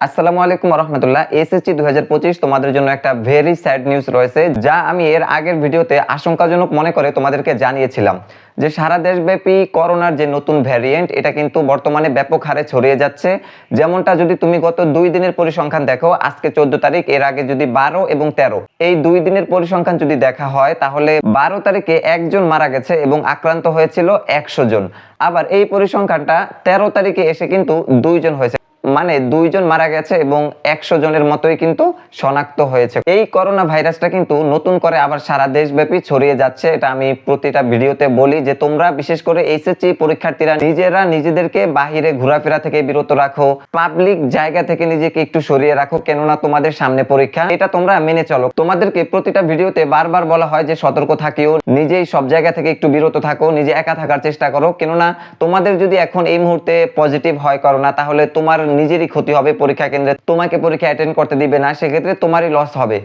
আসসালামু আলাইকুম রহমতুল্লাহ এসএসসি দুই তোমাদের জন্য একটা ভেরি স্যাড নিউজ রয়েছে, যা আমি এর আগের ভিডিওতে আশঙ্কাজনক মনে করে তোমাদেরকে জানিয়েছিলাম যে সারা দেশব্যাপী করোনার যে নতুন ভ্যারিয়েন্ট এটা কিন্তু বর্তমানে ব্যাপক হারে ছড়িয়ে যাচ্ছে। যেমনটা যদি তুমি গত দুই দিনের পরিসংখ্যান দেখো, আজকে চোদ্দ তারিখ, এর আগে যদি বারো এবং তেরো। এই দুই দিনের পরিসংখ্যান যদি দেখা হয়, তাহলে বারো তারিখে একজন মারা গেছে এবং আক্রান্ত হয়েছিল একশো জন। আবার এই পরিসংখ্যানটা তেরো তারিখে এসে কিন্তু দুইজন হয়েছে। মানে দুইজন মারা গেছে এবং একশো জনের মতোই কিন্তু শনাক্ত হয়েছে। এই করোনা ভাইরাসটা কিন্তু নতুন করে আবার সারা দেশব্যাপী ছড়িয়ে যাচ্ছে। এটা আমি প্রতিটা ভিডিওতে বলি যে তোমরা বিশেষ করে এইচএসসি পরীক্ষার্থীরা নিজেরা নিজেদেরকে বাহিরে ঘোরাফেরা থেকে বিরত রাখো, পাবলিক জায়গা থেকে নিজেকে একটু সরিয়ে রাখো, কেননা তোমাদের সামনে পরীক্ষা। এটা তোমরা মেনে চলো। তোমাদেরকে প্রতিটা ভিডিওতে বারবার বলা হয় যে সতর্ক থাকিও, নিজেই সব জায়গা থেকে একটু বিরত থাকো, নিজে একা থাকার চেষ্টা করো, কেননা তোমাদের যদি এখন এই মুহূর্তে পজিটিভ হয় করোনা, তাহলে তোমার নিজেরই ক্ষতি হবে পরীক্ষা কেন্দ্রে। তোমাকে পরীক্ষা অ্যাটেন্ড করতে দিবে না, সেক্ষেত্রে তোমারই লস হবে।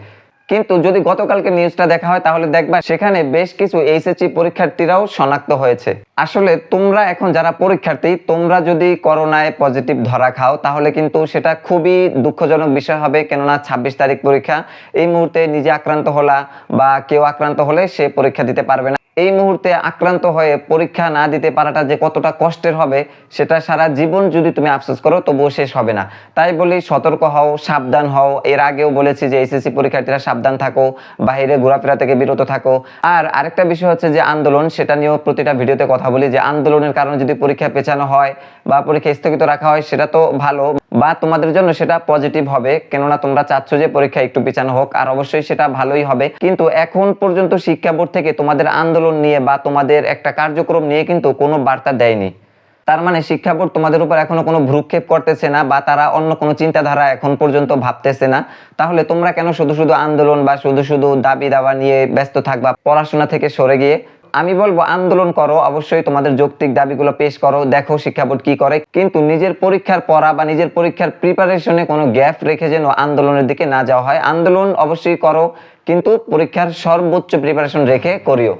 কিন্তু যদি গতকালকে নিউজটা দেখা হয়, তাহলে দেখবা সেখানে বেশ কিছু এইচএসসি পরীক্ষার্থীরাও শনাক্ত হয়েছে। আসলে তোমরা এখন যারা পরীক্ষার্থী, তোমরা যদি করোনায় পজিটিভ ধরা খাও, তাহলে কিন্তু সেটা খুবই দুঃখজনক বিষয় হবে। কেননা ছাব্বিশ তারিখ পরীক্ষা, এই মুহূর্তে নিজে আক্রান্ত হলা বা কেউ আক্রান্ত হলে সে পরীক্ষা দিতে পারবে না। এই মুহূর্তে আক্রান্ত হয়ে পরীক্ষা না দিতে পারাটা যে কতটা কষ্টের হবে, সেটা সারা জীবন যদি তুমি আফসোস করো, তবুও শেষ হবে না। তাই বলি, সতর্ক হও, সাবধান হও। এর আগেও বলেছি যে এসএসসি পরীক্ষার্থীরা সাবধান থাকো, বাইরে ঘোরাফেরা থেকে বিরত থাকো। আর আরেকটা বিষয় হচ্ছে যে আন্দোলন, সেটা নিয়েও প্রতিটা ভিডিওতে কথা বলি যে আন্দোলনের কারণে যদি পরীক্ষা পেছানো হয় বা পরীক্ষা স্থগিত রাখা হয়, সেটা তো ভালো বা তোমাদের জন্য সেটা পজিটিভ হবে। কেননা তোমরা চাচ্ছ যে পরীক্ষা একটু পিছানো হোক, আর অবশ্যই সেটা ভালোই হবে। কিন্তু এখন পর্যন্ত শিক্ষা বোর্ড থেকে তোমাদের আন্দোলন নিয়ে বা তোমাদের একটা কার্যক্রম নিয়ে কিন্তু কোনো বার্তা দেয়নি। তার মানে শিক্ষা বোর্ড তোমাদের উপর এখনও কোনো ভ্রুক্ষেপ করতেছে না বা তারা অন্য কোনো চিন্তাধারা এখন পর্যন্ত ভাবতেছে না। তাহলে তোমরা কেন শুধু শুধু আন্দোলন বা শুধু শুধু দাবি দাবা নিয়ে ব্যস্ত থাকবা, পড়াশোনা থেকে সরে গিয়ে? আমি বলব, আন্দোলন করো, অবশ্যই তোমাদের যৌক্তিক দাবিগুলো পেশ করো, দেখো শিক্ষা বোর্ড কি করে। কিন্তু নিজের পরীক্ষার পড়া বা নিজের পরীক্ষার প্রিপারেশনে কোনো গ্যাপ রেখে যেন আন্দোলনের দিকে না যাওয়া হয়। আন্দোলন অবশ্যই করো, কিন্তু পরীক্ষার সর্বোচ্চ প্রিপারেশন রেখে করিও।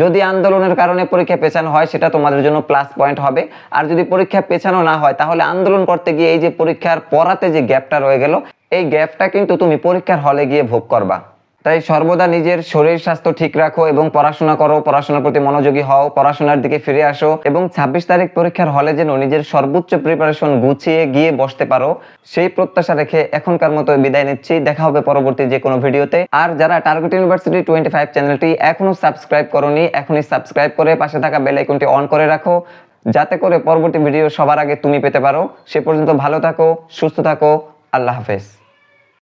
যদি আন্দোলনের কারণে পরীক্ষা পেছানো হয়, সেটা তোমাদের জন্য প্লাস পয়েন্ট হবে। আর যদি পরীক্ষা পেছানো না হয়, তাহলে আন্দোলন করতে গিয়ে এই যে পরীক্ষার পড়াতে যে গ্যাপটা রয়ে গেল, এই গ্যাপটা কিন্তু তুমি পরীক্ষার হলে গিয়ে ভোগ করবা। তাই সর্বদা নিজের শরীর স্বাস্থ্য ঠিক রাখো এবং পড়াশোনা করো, পড়াশোনার প্রতি মনোযোগী হও, পড়াশোনার দিকে ফিরে আসো এবং ছাব্বিশ তারিখ পরীক্ষার হলে যেন নিজের সর্বোচ্চ প্রিপারেশন গুছিয়ে গিয়ে বসতে পারো। সেই প্রত্যাশা রেখে এখনকার মতো বিদায় নিচ্ছি। দেখা হবে পরবর্তী যে কোনো ভিডিওতে। আর যারা টার্গেট ইউনিভার্সিটি টোয়েন্টি ফাইভ চ্যানেলটি এখনও সাবস্ক্রাইব করোনি, এখনই সাবস্ক্রাইব করে পাশে থাকা বেল আইকনটি অন করে রাখো। যাতে করে পরবর্তী ভিডিও সবার আগে তুমি পেতে পারো। সে পর্যন্ত ভালো থাকো, সুস্থ থাকো। আল্লাহ হাফেজ।